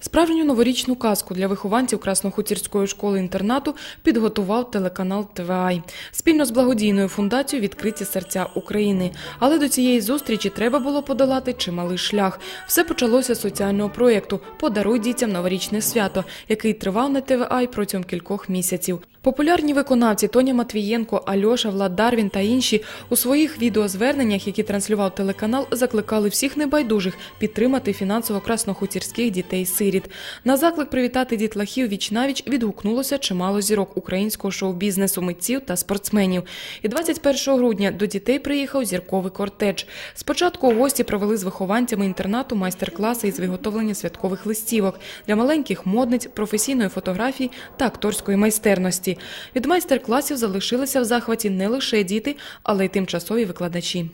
Справжню новорічну казку для вихованців Краснохутірської школи-інтернату підготував телеканал ТВАЙ. Спільно з благодійною фундацією «Відкриті серця України». Але до цієї зустрічі треба було подолати чималий шлях. Все почалося з соціального проєкту «Подаруй дітям новорічне свято», який тривав на ТВАЙ протягом кількох місяців. Популярні виконавці Тоня Матвієнко, Альоша, Влад Дарвін та інші у своїх відеозверненнях, які транслював телеканал, закликали всіх небайдужих підтримати фінансово краснохутірських дітей-сиріт. На заклик привітати дітлахів віч-навіч відгукнулося чимало зірок українського шоу-бізнесу, митців та спортсменів. І 21 грудня до дітей приїхав зірковий кортеж. Спочатку гості провели з вихованцями інтернату майстер-класи із виготовлення святкових листівок для маленьких модниць, професійної фотографії та акторської майстерності. Від майстер-класів залишилися в захваті не лише діти, але й тимчасові викладачі.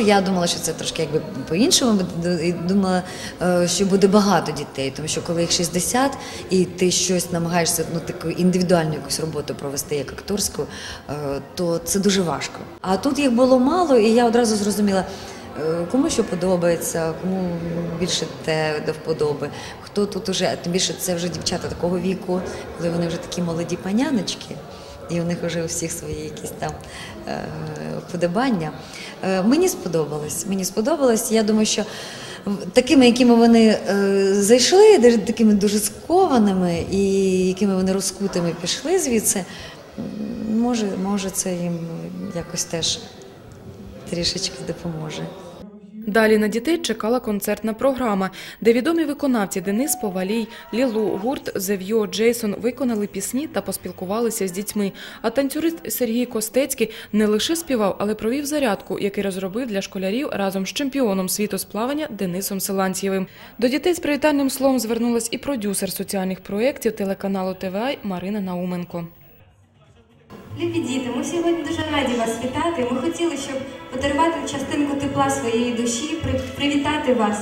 Я думала, що це трошки якби по-іншому. і Думала, е, що буде багато дітей, тому що коли їх 60, і ти щось намагаєшся ну таку індивідуальну якусь роботу провести як акторську, е, то це дуже важко. А тут їх було мало, і я одразу зрозуміла. е, Кому що подобається, кому більше те до вподоби, хто тут уже, тим більше це вже дівчата такого віку, коли вони вже такі молоді паняночки, і у них вже у всіх свої якісь там е, вподобання. Е, мені сподобалось. Мені сподобалось. Я думаю, що такими, якими вони е, зайшли, такими дуже скованими і якими вони розкутими пішли звідси, може, може це їм якось теж трішечки допоможе. Далі на дітей чекала концертна програма, де відомі виконавці Денис Повалій, Лілу, гурт Зев'йо, Джейсон виконали пісні та поспілкувалися з дітьми. А танцюрист Сергій Костецький не лише співав, але провів зарядку, який розробив для школярів разом з чемпіоном світу з плавання Денисом Силантьєвим. До дітей з привітальним словом звернулась і продюсер соціальних проєктів телеканалу ТВА Марина Науменко. Любі діти, ми сьогодні дуже раді вас вітати. Ми хотіли, щоб подарувати частинку тепла своєї душі, при- привітати вас.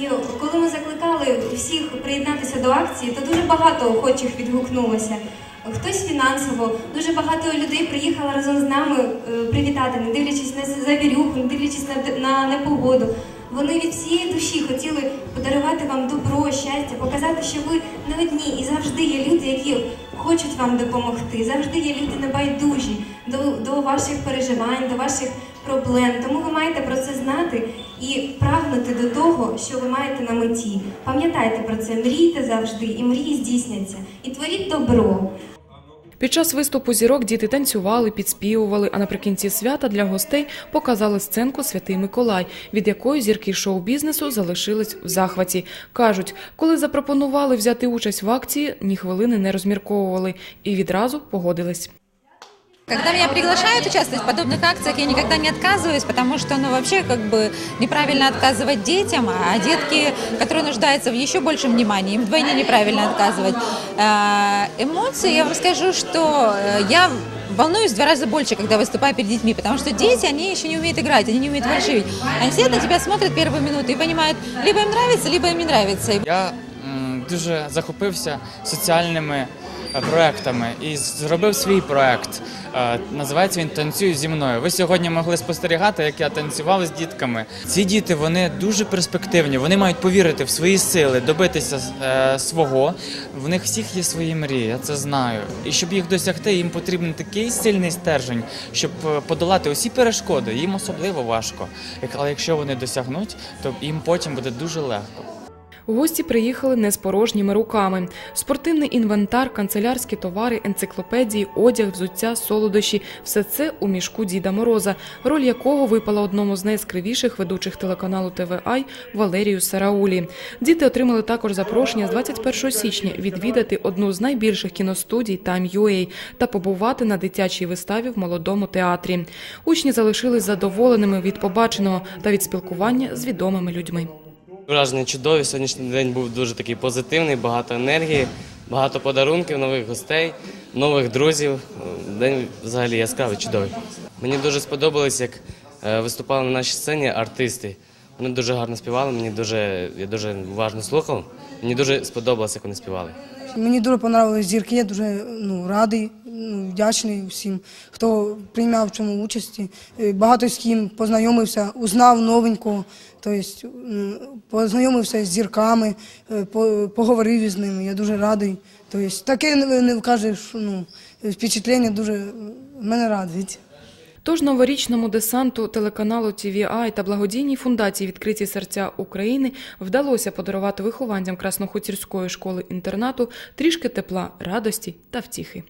І коли ми закликали всіх приєднатися до акції, то дуже багато охочих відгукнулося. Хтось фінансово, дуже багато людей приїхало разом з нами е, привітати, не дивлячись на завірюху, не дивлячись на непогоду. Вони від всієї душі хотіли подарувати вам добро, щастя, показати, що ви не одні і завжди є люди, які хочуть вам допомогти. Завжди є люди небайдужі до, до ваших переживань, до ваших проблем. Тому ви маєте про це знати і прагнути до того, що ви маєте на меті. Пам'ятайте про це, мрійте завжди, і мрії здійсняться. І творіть добро. Під час виступу зірок діти танцювали, підспівували, а наприкінці свята для гостей показали сценку Святий Миколай, від якої зірки шоу-бізнесу залишились в захваті. Кажуть, коли запропонували взяти участь в акції, ні хвилини не розмірковували і відразу погодились. Когда меня приглашают участвовать в подобных акциях, я никогда не отказываюсь, потому что, ну, вообще, как бы, неправильно отказывать детям, а детки, которые нуждаются в еще большем внимании, им вдвойне неправильно отказывать. Э, Эмоции, я вам скажу, что э, я волнуюсь в два раза больше, когда выступаю перед детьми, потому что дети, они еще не умеют играть, они не умеют фальшивить. Они сидят на тебя, смотрят первую минуту и понимают, либо им нравится, либо им не нравится. Я дуже захопився соціальними е, проектами і зробив свій проект. Е, Називається він Танцюй зі мною. Ви сьогодні могли спостерігати, як я танцював з дітками. Ці діти вони дуже перспективні. Вони мають повірити в свої сили, добитися е, свого. В них всіх є свої мрії, я це знаю. І щоб їх досягти, їм потрібен такий сильний стержень, щоб е, подолати усі перешкоди. Їм особливо важко. Але якщо вони досягнуть, то їм потім буде дуже легко. Гості приїхали не з порожніми руками. Спортивний інвентар, канцелярські товари, енциклопедії, одяг, взуття, солодощі – все це у мішку Діда Мороза, роль якого випала одному з найскривіших ведучих телеканалу ТВАЙ Валерію Сараулі. Діти отримали також запрошення з 21 січня відвідати одну з найбільших кіностудій Time.ua та побувати на дитячій виставі в молодому театрі. Учні залишились задоволеними від побаченого та від спілкування з відомими людьми. Враження чудові. Сьогоднішній день був дуже такий позитивний, багато енергії, багато подарунків, нових гостей, нових друзів. День взагалі яскравий, чудовий. Мені дуже сподобалось, як е, виступали на нашій сцені артисти. Вони дуже гарно співали, мені дуже, я дуже уважно слухав. Мені дуже сподобалося, як вони співали. Мені дуже понравились зірки, я дуже ну, радий вдячний всім, хто прийняв в цьому участі. Е, Багато з ким познайомився, узнав новенького, тобто познайомився з зірками, е, по- поговорив із ними. Я дуже радий. Тобто, таке не, вкажеш, ну, впечатлення дуже мене радують. Тож новорічному десанту телеканалу TVI та благодійній фундації Відкриті серця України вдалося подарувати вихованцям Краснохутірської школи інтернату трішки тепла, радості та втіхи.